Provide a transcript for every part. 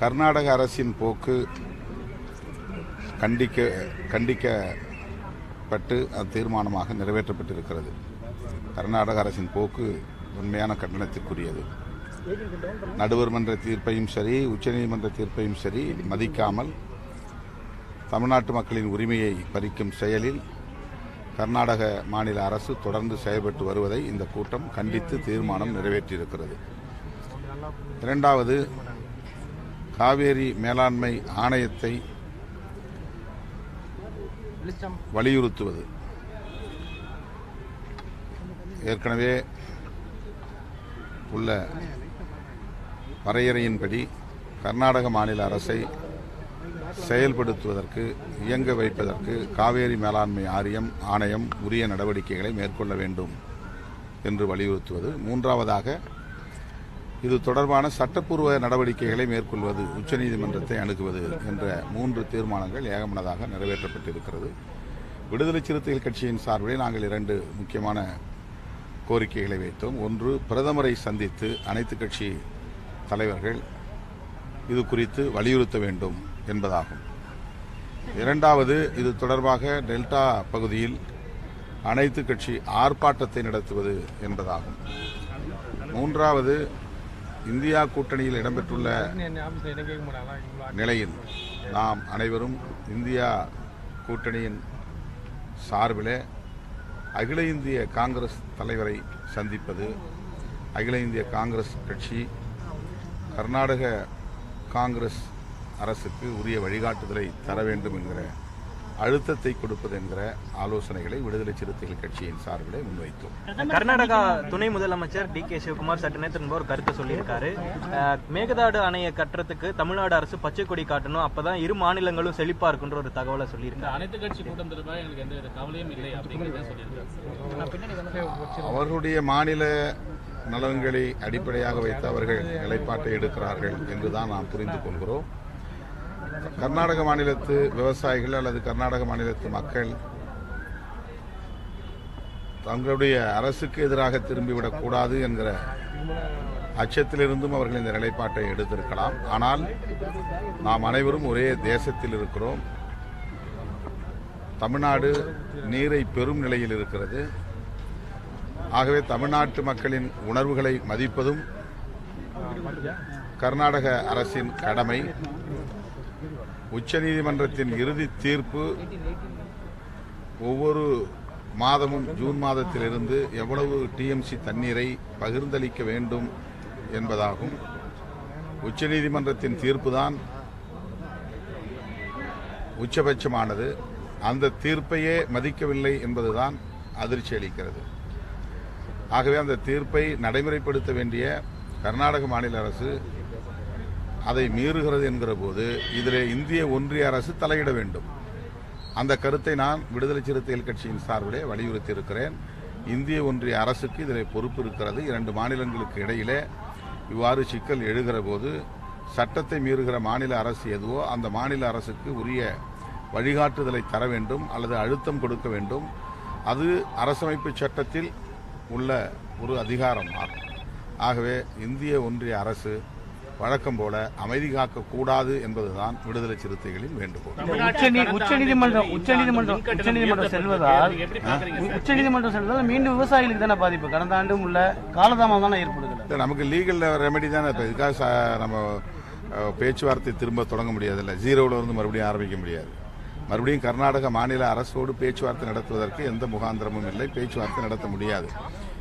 கர்நாடக அரசின் போக்கு கண்டிக்க கண்டிக்கப்பட்டு அது தீர்மானமாக நிறைவேற்றப்பட்டிருக்கிறது. கர்நாடக அரசின் போக்கு உண்மையான கண்டனத்திற்குரியது. நடுவர் மன்ற தீர்ப்பையும் சரி உச்சநீதிமன்ற தீர்ப்பையும் சரி மதிக்காமல் தமிழ்நாட்டு மக்களின் உரிமையை பறிக்கும் செயலில் கர்நாடக மாநில அரசு தொடர்ந்து செயல்பட்டு வருவதை இந்த கூட்டம் கண்டித்து தீர்மானம் நிறைவேற்றியிருக்கிறது. இரண்டாவது காவேரி மேலாண்மை ஆணையத்தை வலியுறுத்துவது. ஏற்கனவே உள்ள வரையறையின்படி கர்நாடக மாநில அரசை செயல்படுத்துவதற்கு இயங்க வைப்பதற்கு காவேரி மேலாண்மை ஆரியம் ஆணையம் உரிய நடவடிக்கைகளை மேற்கொள்ள வேண்டும் என்று வலியுறுத்துவது. மூன்றாவதாக இது தொடர்பான சட்டப்பூர்வ நடவடிக்கைகளை மேற்கொள்வது உச்சநீதிமன்றத்தை அணுகுவது என்ற மூன்று தீர்மானங்கள் ஏகமனதாக நிறைவேற்றப்பட்டிருக்கிறது. விடுதலை சிறுத்தைகள் கட்சியின் சார்பில் நாங்கள் இரண்டு முக்கியமான கோரிக்கைகளை வைத்தோம். ஒன்று பிரதமரை சந்தித்து அனைத்து கட்சி தலைவர்கள் இது குறித்து வலியுறுத்த வேண்டும் என்பதாகும். இரண்டாவது இது தொடர்பாக டெல்டா பகுதியில் அனைத்து கட்சி ஆர்ப்பாட்டத்தை நடத்துவது என்பதாகும். மூன்றாவது இந்தியா கூட்டணியில் இடம்பெற்றுள்ள நிலையில் நாம் அனைவரும் இந்தியா கூட்டணியின் சார்பிலே அகில இந்திய காங்கிரஸ் தலைவரை சந்திப்பது அகில இந்திய காங்கிரஸ் கட்சி கர்நாடக காங்கிரஸ் அரசுக்கு உரிய வழிகாட்டுதலை தர வேண்டும் என்கிற அழுத்தத்தை கொடுப்பது என்கிற ஆலோசனைகளை விடுதலை சிறுத்தைகள் கட்சியின் சார்பிலே முன்வைத்தோம். கர்நாடகா துணை முதலமைச்சர் டி கே சிவகுமார் சற்று நேரத்தின் ஒரு கருத்து சொல்லியிருக்காரு. மேகதாடு அணையை கட்டுறதுக்கு தமிழ்நாடு அரசு பச்சை கொடி காட்டணும். அப்பதான் இரு மாநிலங்களும் செழிப்பா இருக்குன்ற ஒரு தகவலை சொல்லியிருக்காரு. அனைத்து கட்சி கூட்டம் தொடர்பாக எங்களுக்கு எந்த கவலையும் இல்லை அப்படிங்கிறத சொல்லியிருக்காரு. அவர்களுடைய மாநில நலன்களை அடிப்படையாக வைத்து அவர்கள் நிலைப்பாட்டை எடுக்கிறார்கள் என்றுதான் நாம் புரிந்து கொள்கிறோம். கர்நாடக மாநிலத்து விவசாயிகள் அல்லது கர்நாடக மாநிலத்து மக்கள் தங்களுடைய அரசுக்கு எதிராக திரும்பிவிடக் கூடாது என்கிற அச்சத்திலிருந்தும் அவர்கள் இந்த நிலைப்பாட்டை எடுத்திருக்கலாம். ஆனால் நாம் அனைவரும் ஒரே தேசத்தில் இருக்கிறோம். தமிழ்நாடு நீரை பெறும் நிலையில் இருக்கிறது. ஆகவே தமிழ்நாட்டு மக்களின் உணர்வுகளை மதிப்பதும் கர்நாடக அரசின் கடமை. உச்சநீதிமன்றத்தின் இறுதி தீர்ப்பு ஒவ்வொரு மாதமும் ஜூன் மாதத்திலிருந்து எவ்வளவு டிஎம்சி தண்ணீரை பகிர்ந்தளிக்க வேண்டும் என்பதாகும். உச்சநீதிமன்றத்தின் தீர்ப்புதான் உச்சபட்சமானது. அந்த தீர்ப்பையே மதிக்கவில்லை என்பதுதான் அதிர்ச்சி அளிக்கிறது. ஆகவே அந்த தீர்ப்பை நடைமுறைப்படுத்த வேண்டிய கர்நாடக மாநில அரசு அதை மீறுகிறது என்கிற போது இதில் இந்திய ஒன்றிய அரசு தலையிட வேண்டும். அந்த கருத்தை நான் விடுதலை சிறுத்தைகள் கட்சியின் சார்பிலே வலியுறுத்தி இருக்கிறேன் இந்திய ஒன்றிய அரசுக்கு இதில் பொறுப்பு இருக்கிறது. இரண்டு மாநிலங்களுக்கு இடையிலே இவ்வாறு சிக்கல் எழுகிற போது சட்டத்தை மீறுகிற மாநில அரசு எதுவோ அந்த மாநில அரசுக்கு உரிய வழிகாட்டுதலை தர வேண்டும் அல்லது அழுத்தம் கொடுக்க வேண்டும். அது அரசமைப்பு சட்டத்தில் உள்ள ஒரு அதிகாரம் ஆகும். ஆகவே இந்திய ஒன்றிய அரசு வழக்கம் போல அமைதி காக்க கூடாது என்பதுதான் விடுதலை சிறுத்தைகளின் வேண்டுகோள். உச்சநீ- உச்சநீதிமன்றம் உச்சநீதிமன்றம் உச்சநீதிமன்றம் செல்வதால் உச்சநீதிமன்றம் செல்வதால் மீண்டும் விவசாயிகளுக்கு தானே பாதிப்பு. கடந்த ஆண்டும் உள்ள காலதாமதம் தானே ஏற்படுகிறது. நமக்கு லீகல் ரெமெடி தானே இப்போ. இதுக்காக நம்ம பேச்சுவார்த்தை திரும்ப தொடங்க முடியாதுல்ல. ஜீரோவில் இருந்து மறுபடியும் ஆரம்பிக்க முடியாது. மறுபடியும் கர்நாடக மாநில அரசோடு பேச்சுவார்த்தை நடத்துவதற்கு எந்த முகாந்திரமும் இல்லை. பேச்சுவார்த்தை நடத்த முடியாது.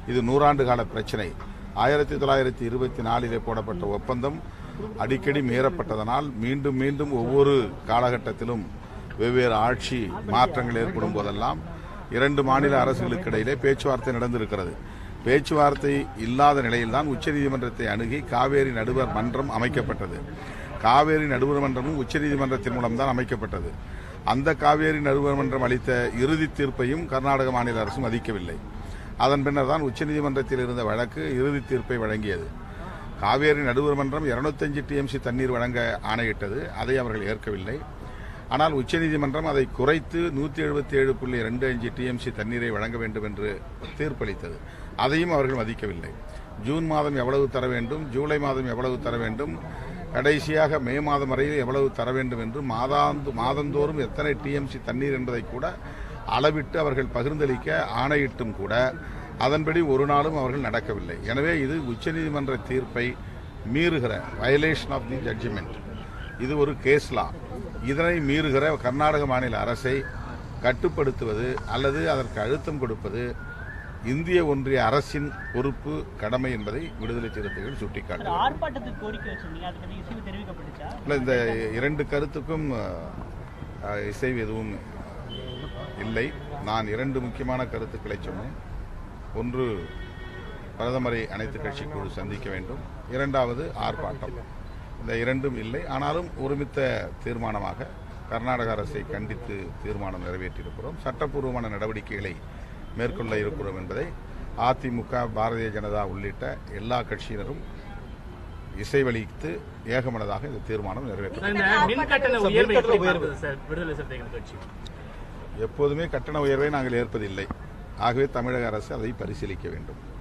இது நூறாண்டு கால பிரச்சனை. ஆயிரத்தி தொள்ளாயிரத்தி இருபத்தி நாலிலே போடப்பட்ட ஒப்பந்தம் அடிக்கடி மீறப்பட்டதனால் மீண்டும் மீண்டும் ஒவ்வொரு காலகட்டத்திலும் வெவ்வேறு ஆட்சி மாற்றங்கள் ஏற்படும் போதெல்லாம் இரண்டு மாநில அரசுகளுக்கு இடையிலே பேச்சுவார்த்தை நடந்திருக்கிறது. பேச்சுவார்த்தை இல்லாத நிலையில்தான் உச்சநீதிமன்றத்தை அணுகி காவேரி நடுவர் மன்றம் அமைக்கப்பட்டது. காவேரி நடுவர் மன்றமும் உச்சநீதிமன்றத்தின் மூலம்தான் அமைக்கப்பட்டது. அந்த காவேரி நடுவர் மன்றம் அளித்த இறுதி தீர்ப்பையும் கர்நாடக மாநில அரசும் மதிக்கவில்லை. அதன் பின்னர் தான் உச்சநீதிமன்றத்தில் இருந்த வழக்கு இறுதி தீர்ப்பை வழங்கியது. காவேரி நடுவர் மன்றம் 205 டிஎம்சி தண்ணீர் வழங்க ஆணையிட்டது. அதை அவர்கள் ஏற்கவில்லை. ஆனால் உச்சநீதிமன்றம் அதை குறைத்து நூற்றி எழுபத்தி ஏழு புள்ளி ரெண்டு அஞ்சு டிஎம்சி தண்ணீரை வழங்க வேண்டும் என்று தீர்ப்பளித்தது. அதையும் அவர்கள் மதிக்கவில்லை. ஜூன் மாதம் எவ்வளவு தர வேண்டும் ஜூலை மாதம் எவ்வளவு தர வேண்டும் கடைசியாக மே மாதம் வரையில் எவ்வளவு தர வேண்டும் என்று மாதாந்து மாதந்தோறும் எத்தனை டிஎம்சி தண்ணீர் என்பதை கூட அளவிட்டு அவர்கள் பகிர்ந்தளிக்க ஆணையிட்டும் கூட அதன்படி ஒரு நாளும் அவர்கள் நடக்கவில்லை. எனவே இது உச்சநீதிமன்ற தீர்ப்பை மீறுகிற வயலேஷன் ஆஃப் தி ஜட்ஜ்மெண்ட் இது ஒரு கேஸ் லா இதனை மீறுகிற கர்நாடக மாநில அரசை கட்டுப்படுத்துவது அல்லது அதற்கு அழுத்தம் கொடுப்பது இந்திய ஒன்றிய அரசின் பொறுப்பு கடமை என்பதை விடுதலை சிறுத்தைகள் இல்லை இந்த இரண்டு கருத்துக்கும் இசைவு எதுவும் இல்லை. நான் இரண்டு முக்கியமான கருத்துக்களை சொன்னேன். ஒன்று பிரதமரை அனைத்து கட்சி குழு சந்திக்க வேண்டும். இரண்டாவது ஆர்ப்பாட்டம். இந்த இரண்டும் இல்லை. ஆனாலும் ஒருமித்த தீர்மானமாக கர்நாடக அரசை கண்டித்து தீர்மானம் நிறைவேற்றியிருக்கிறோம். சட்டப்பூர்வமான நடவடிக்கைகளை மேற்கொள்ள இருக்கிறோம் என்பதை அதிமுக பாரதிய ஜனதா உள்ளிட்ட எல்லா கட்சியினரும் இசைவளித்து ஏகமனதாக இந்த தீர்மானம் நிறைவேற்றும் எப்போதுமே கட்டண உயர்வை நாங்கள் ஏற்பதில்லை. ஆகவே தமிழக அரசு அதை பரிசீலிக்க வேண்டும்.